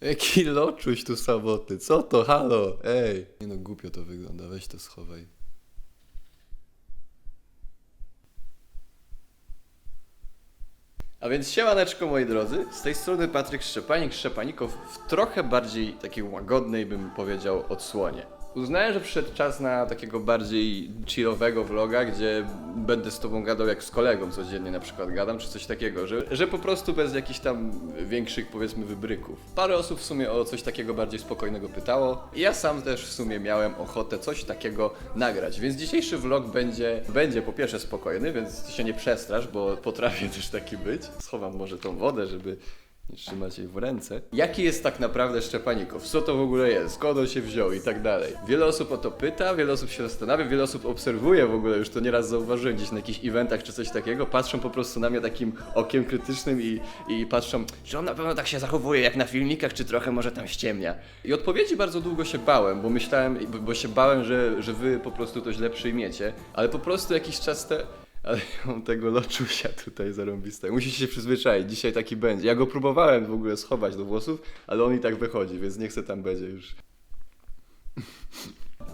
Jaki loczuś tu samotny, co to, halo, ej. Nie no, głupio to wygląda, weź to schowaj. A więc siemaneczko moi drodzy, z tej strony Patryk Szczepanik, Szczepanikow w trochę bardziej takiej łagodnej bym powiedział odsłonie. Uznałem, że przyszedł czas na takiego bardziej chillowego vloga, gdzie będę z tobą gadał jak z kolegą codziennie na przykład gadam, czy coś takiego, że, że po prostu bez jakichś tam większych powiedzmy wybryków. Parę osób w sumie o coś takiego bardziej spokojnego pytało i ja sam też w sumie miałem ochotę coś takiego nagrać, więc dzisiejszy vlog będzie, będzie po pierwsze spokojny, więc ty się nie przestrasz, bo potrafię też taki być. Schowam może tą wodę, żeby nie trzymać jej w ręce. Jaki jest tak naprawdę Szczepanikow? Co to w ogóle jest? Skąd on się wziął i tak dalej? Wiele osób o to pyta, wiele osób się zastanawia, wiele osób obserwuje w ogóle, już to nieraz zauważyłem gdzieś na jakichś eventach czy coś takiego, patrzą po prostu na mnie takim okiem krytycznym i, i patrzą, że on na pewno tak się zachowuje jak na filmikach, czy trochę może tam ściemnia. I odpowiedzi bardzo długo się bałem, bo myślałem, bo się bałem, że, że wy po prostu to źle przyjmiecie, ale po prostu jakiś czas te... Ale ja mam tego loczusia tutaj zarąbistego. Musicie się przyzwyczaić, dzisiaj taki będzie. Ja go próbowałem w ogóle schować do włosów, ale on i tak wychodzi, więc nie chcę tam będzie już.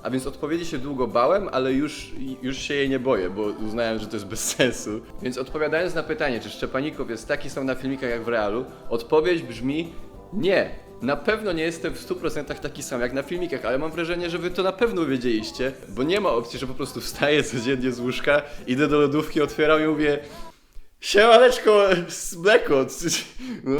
A więc odpowiedzi się długo bałem, ale już, już się jej nie boję, bo uznałem, że to jest bez sensu. Więc odpowiadając na pytanie, czy Szczepanikow jest taki sam na filmikach jak w realu, odpowiedź brzmi nie. Na pewno nie jestem w 100% taki sam jak na filmikach, ale mam wrażenie, że wy to na pewno wiedzieliście, bo nie ma opcji, że po prostu wstaję codziennie z łóżka, idę do lodówki, otwieram i mówię Siemaneczko, mleko. No,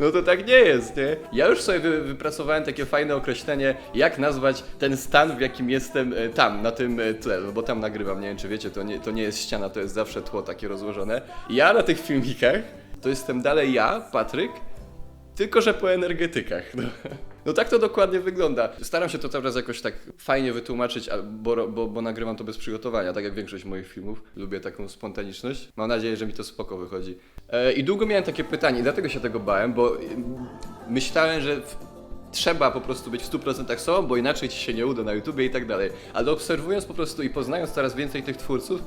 no to tak nie jest, nie? Ja już sobie wy, wypracowałem takie fajne określenie, jak nazwać ten stan, w jakim jestem e, tam, na tym e, tle, bo tam nagrywam, nie wiem czy wiecie, to nie, to nie jest ściana, to jest zawsze tło takie rozłożone. Ja na tych filmikach to jestem dalej ja, Patryk, tylko, że po energetykach. No. no tak to dokładnie wygląda. Staram się to cały czas jakoś tak fajnie wytłumaczyć, bo, bo, bo nagrywam to bez przygotowania, tak jak większość moich filmów. Lubię taką spontaniczność. Mam nadzieję, że mi to spoko wychodzi. E, I długo miałem takie pytanie, i dlatego się tego bałem, bo myślałem, że trzeba po prostu być w 100% sobą, bo inaczej ci się nie uda na YouTubie i tak dalej. Ale obserwując po prostu i poznając coraz więcej tych twórców,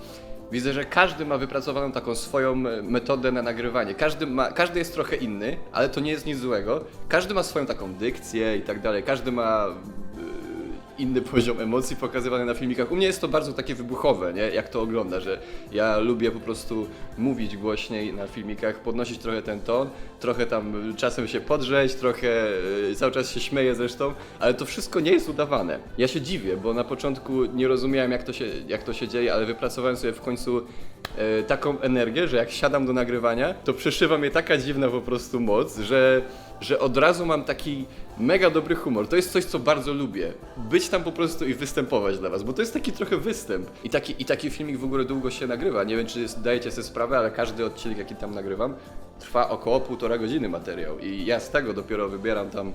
widzę, że każdy ma wypracowaną taką swoją e, metodę na nagrywanie. Każdy, ma, każdy jest trochę inny, ale to nie jest nic złego. Każdy ma swoją taką dykcję i tak dalej. Każdy ma inny poziom emocji pokazywany na filmikach. U mnie jest to bardzo takie wybuchowe, nie? Jak to ogląda, że ja lubię po prostu mówić głośniej na filmikach, podnosić trochę ten ton, trochę tam czasem się podrzeć, trochę e, cały czas się śmieję zresztą, ale to wszystko nie jest udawane. Ja się dziwię, bo na początku nie rozumiałem jak to się, jak to się dzieje, ale wypracowałem sobie w końcu e, taką energię, że jak siadam do nagrywania, to przeszywa mnie taka dziwna po prostu moc, że, że od razu mam taki mega dobry humor. To jest coś, co bardzo lubię. Być tam po prostu i występować dla was, bo to jest taki trochę występ. I taki, i taki filmik w ogóle długo się nagrywa. Nie wiem, czy zdajecie sobie sprawę, ale każdy odcinek, jaki tam nagrywam, trwa około półtora godziny materiał. I ja z tego dopiero wybieram tam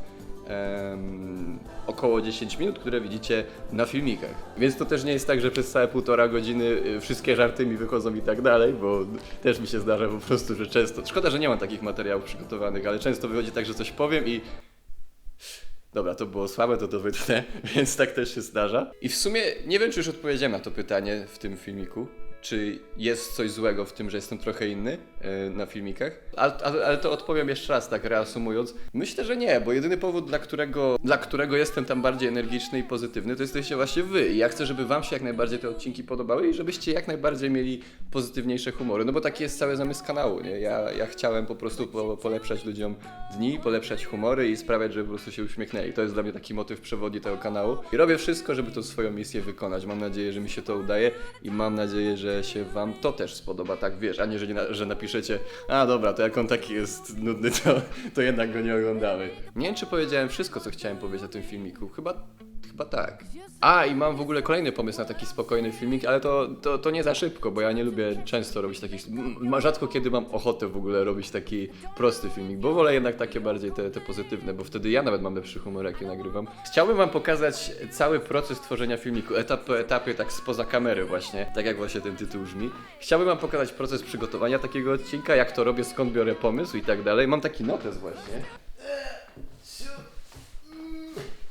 około 10 minut, które widzicie na filmikach. Więc to też nie jest tak, że przez całe półtora godziny y, wszystkie żarty mi wychodzą i tak dalej, bo też mi się zdarza po prostu, że często. Szkoda, że nie mam takich materiałów przygotowanych, ale często wychodzi tak, że coś powiem i Dobra, to było słabe, to to wytnę, więc tak też się zdarza. I w sumie nie wiem, czy już odpowiedziałem na to pytanie w tym filmiku. Czy jest coś złego w tym, że jestem trochę inny e, na filmikach? Ale, ale, ale to odpowiem jeszcze raz, tak reasumując. Myślę, że nie, bo jedyny powód, dla którego, dla którego jestem tam bardziej energiczny i pozytywny, to jesteście właśnie wy. I ja chcę, żeby wam się jak najbardziej te odcinki podobały i żebyście jak najbardziej mieli pozytywniejsze humory. No bo taki jest cały zamysł kanału, nie? Ja, ja chciałem po prostu po, polepszać ludziom dni, polepszać humory i sprawiać, żeby po prostu się uśmiechnęli. To jest dla mnie taki motyw przewodni tego kanału. I robię wszystko, żeby tą swoją misję wykonać. Mam nadzieję, że mi się to udaje i mam nadzieję, że się wam to też spodoba, tak wiesz, a nie, że, nie na, że napiszecie, a dobra, to jak on taki jest nudny, to, to jednak go nie oglądamy. Nie wiem, czy powiedziałem wszystko, co chciałem powiedzieć na tym filmiku. Chyba Chyba tak. A, i mam w ogóle kolejny pomysł na taki spokojny filmik, ale to, to, to nie za szybko, bo ja nie lubię często robić takich. Rzadko kiedy mam ochotę w ogóle robić taki prosty filmik, bo wolę jednak takie bardziej te, te pozytywne, bo wtedy ja nawet mam lepszy humor, jak je nagrywam. Chciałbym Wam pokazać cały proces tworzenia filmiku, etap po etapie, tak spoza kamery, właśnie, tak jak właśnie ten tytuł brzmi. Chciałbym Wam pokazać proces przygotowania takiego odcinka, jak to robię, skąd biorę pomysł i tak dalej. Mam taki notes właśnie.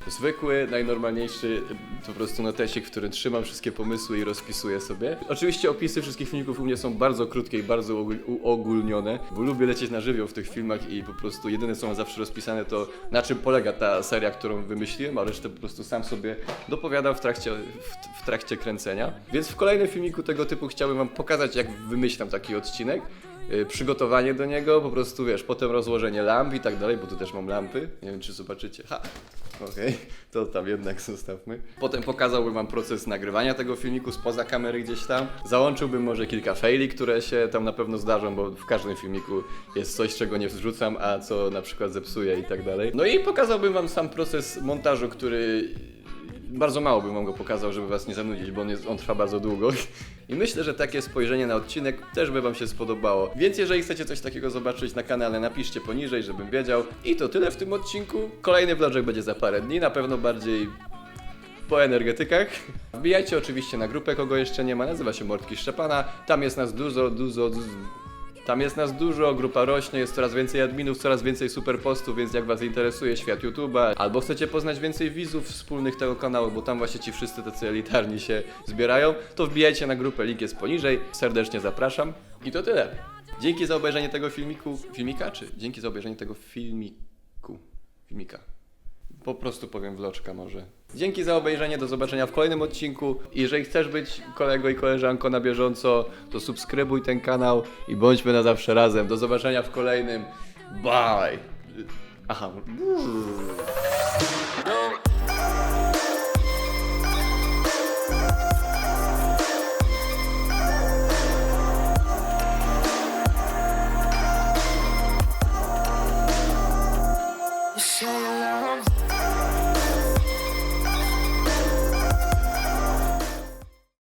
Zwykły, najnormalniejszy po prostu notesik, w którym trzymam wszystkie pomysły i rozpisuję sobie. Oczywiście opisy wszystkich filmików u mnie są bardzo krótkie i bardzo uogól- uogólnione, bo lubię lecieć na żywioł w tych filmach i po prostu jedyne co mam zawsze rozpisane to na czym polega ta seria, którą wymyśliłem, a resztę po prostu sam sobie dopowiadam w trakcie, w, w trakcie kręcenia. Więc w kolejnym filmiku tego typu chciałbym wam pokazać jak wymyślam taki odcinek y, przygotowanie do niego, po prostu wiesz, potem rozłożenie lamp i tak dalej, bo tu też mam lampy. Nie wiem, czy zobaczycie. Ha! Okej, to tam jednak zostawmy. Potem pokazałbym wam proces nagrywania tego filmiku spoza kamery gdzieś tam. Załączyłbym może kilka faili, które się tam na pewno zdarzą, bo w każdym filmiku jest coś, czego nie wrzucam, a co na przykład zepsuję i tak dalej. No i pokazałbym wam sam proces montażu, który bardzo mało bym wam go pokazał, żeby was nie zanudzić, bo on, jest, on trwa bardzo długo. I myślę, że takie spojrzenie na odcinek też by wam się spodobało. Więc jeżeli chcecie coś takiego zobaczyć na kanale, napiszcie poniżej, żebym wiedział. I to tyle w tym odcinku. Kolejny vlogjek będzie za parę dni, na pewno bardziej po energetykach. Wbijajcie oczywiście na grupę, kogo jeszcze nie ma, nazywa się Mordki Szczepana. Tam jest nas dużo, dużo, dużo. Tam jest nas dużo, grupa rośnie, jest coraz więcej adminów, coraz więcej super postów, więc jak Was interesuje świat YouTube'a, albo chcecie poznać więcej widzów wspólnych tego kanału, bo tam właśnie ci wszyscy tacy elitarni się zbierają, to wbijajcie na grupę, link jest poniżej, serdecznie zapraszam. I to tyle. Dzięki za obejrzenie tego filmiku, filmika, czy dzięki za obejrzenie tego filmiku, filmika. Po prostu powiem vloczka może. Dzięki za obejrzenie, do zobaczenia w kolejnym odcinku. Jeżeli chcesz być kolego i koleżanką na bieżąco, to subskrybuj ten kanał i bądźmy na zawsze razem. Do zobaczenia w kolejnym. Bye! Aha.